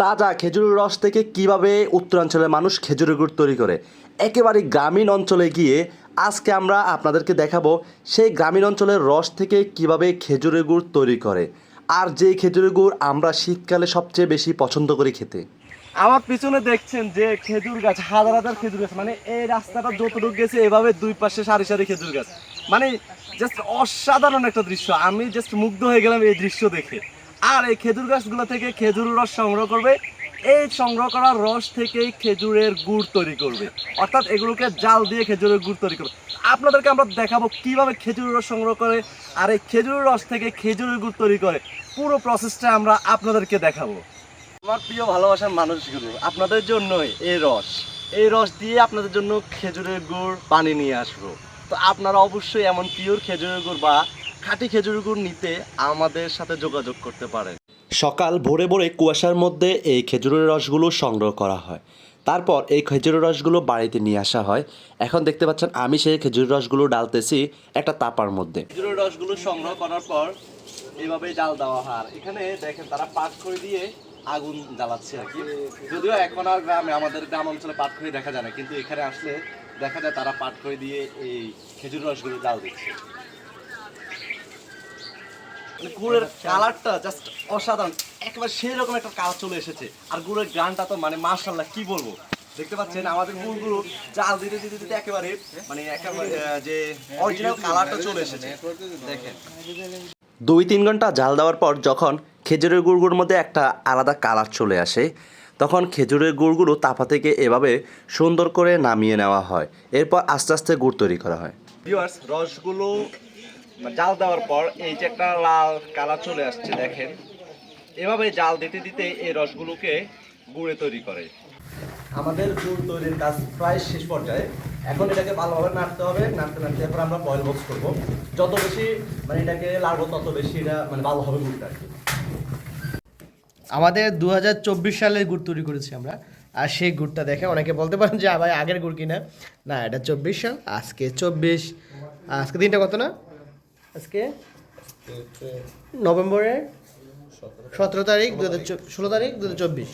তাজা খেজুরের রস থেকে কীভাবে উত্তরাঞ্চলের মানুষ খেজুরের গুড় তৈরি করে? একেবারে গ্রামীণ অঞ্চলে গিয়ে আজকে আমরা আপনাদেরকে দেখাবো সেই গ্রামীণ অঞ্চলের রস থেকে কীভাবে খেজুরের গুড় তৈরি করে। আর যেই খেজুরের গুড় আমরা শীতকালে সবচেয়ে বেশি পছন্দ করি খেতে। আমার পিছনে দেখছেন যে খেজুর গাছ, হাজার হাজার খেজুর গাছ মানে এই রাস্তাটা যতটুকু গেছে এভাবে দুই পাশে সারি সারি খেজুর গাছ। মানে জাস্ট অসাধারণ একটা দৃশ্য। আমি জাস্ট মুগ্ধ হয়ে গেলাম এই দৃশ্য দেখে। আর এই খেজুর গাছগুলো থেকে খেজুর রস সংগ্রহ করবে। এই সংগ্রহ করার রস থেকেই খেজুরের গুড় তৈরি করবে। অর্থাৎ এগুলোকে জাল দিয়ে খেজুরের গুড় তৈরি করবে। আপনাদেরকে আমরা দেখাবো কীভাবে খেজুরের রস সংগ্রহ করে আর এই খেজুরের রস থেকে খেজুরের গুড় তৈরি করে। পুরো প্রসেসটা আমরা আপনাদেরকে দেখাবো। আমার প্রিয় ভালোবাসার মানুষগুলো, আপনাদের জন্যই এই রস। এই রস দিয়ে আপনাদের জন্য খেজুরের গুড় পানি নিয়ে আসব। তো আপনারা অবশ্যই এমন পিওর খেজুরের গুড় বা খাঁটি খেজুর গুড় নিতে আমাদের সাথে যোগাযোগ করতে পারেন। সকাল ভোরে ভোরে কুয়াশার মধ্যে এই খেজুরের রসগুলো সংগ্রহ করা হয়। তারপর এই খেজুরের রসগুলো বাড়িতে নিয়ে আসা হয়। এখন দেখতে পাচ্ছেন আমি সেই খেজুরের রসগুলো ডালতেছি একটা তাপার মধ্যে। খেজুরের রসগুলো সংগ্রহ করার পর এইভাবে জাল দেওয়া হয়। এখানে দেখেন তারা পাট করে দিয়ে আগুন জ্বালাচ্ছে আর কি। যদিও এখন আর গ্রামে আমাদের গ্রাম অঞ্চলে পাট করে দেখা যায় না কিন্তু এখানে আসলে দেখা যায় তারা পাট করে দিয়ে এই খেজুর রসগুলো জাল দিচ্ছে। মানে গুড়ের কালারটা জাস্ট অসাধারণ। একেবারে সেই রকম একটা কালার চলে এসেছে। আর গুড়ের গানটা তো মানে মার্শাল্লাহ কি বলব? দেখতে পাচ্ছেন আমাদের গুড়গুলো জাল দিতে দিতে দিতে একেবারে মানে একেবারে যে অরিজিনাল কালারটা চলে এসেছে। দেখেন। দুই তিন ঘণ্টা জাল দেওয়ার পর যখন খেজুরের গুড়গুলোর মধ্যে একটা আলাদা কালার চলে আসে, তখন খেজুরের গুড়গুলো তাপা থেকে এভাবে সুন্দর করে নামিয়ে নেওয়া হয়। এরপর আস্তে আস্তে গুড় তৈরি করা হয়। ভিউয়ার্স রসগুলো জাল দেওয়ার পর এই যে একটা লাল কালার চলে আসছে দেখেন। এভাবে জাল দিতে দিতে এই রসগুলোকে গুঁড়ে তৈরি করে। আমাদের গুড় তৈরির কাজ প্রায় শেষ পর্যায়ে। এখন এটাকে ভালোভাবে নাড়তে হবে নাড়তে নাড়তে এরপর আমরা বয়েল বক্স করব। যত বেশি মানে এটাকে লাড়বো তত বেশি এটা মানে ভালো হবে। গুড়টা আর কি আমাদের দু হাজার চব্বিশ সালের গুড় তৈরি করেছি আমরা। আর সেই গুড়টা দেখে অনেকে বলতে পারেন যে ভাই আগের গুড় কিনা? না এটা চব্বিশ সাল আজকে চব্বিশ। আজকে দিনটা কত না? আজকে? নভেম্বরের সতেরো তারিখ দু হাজার ষোলো তারিখ দু হাজার চব্বিশ।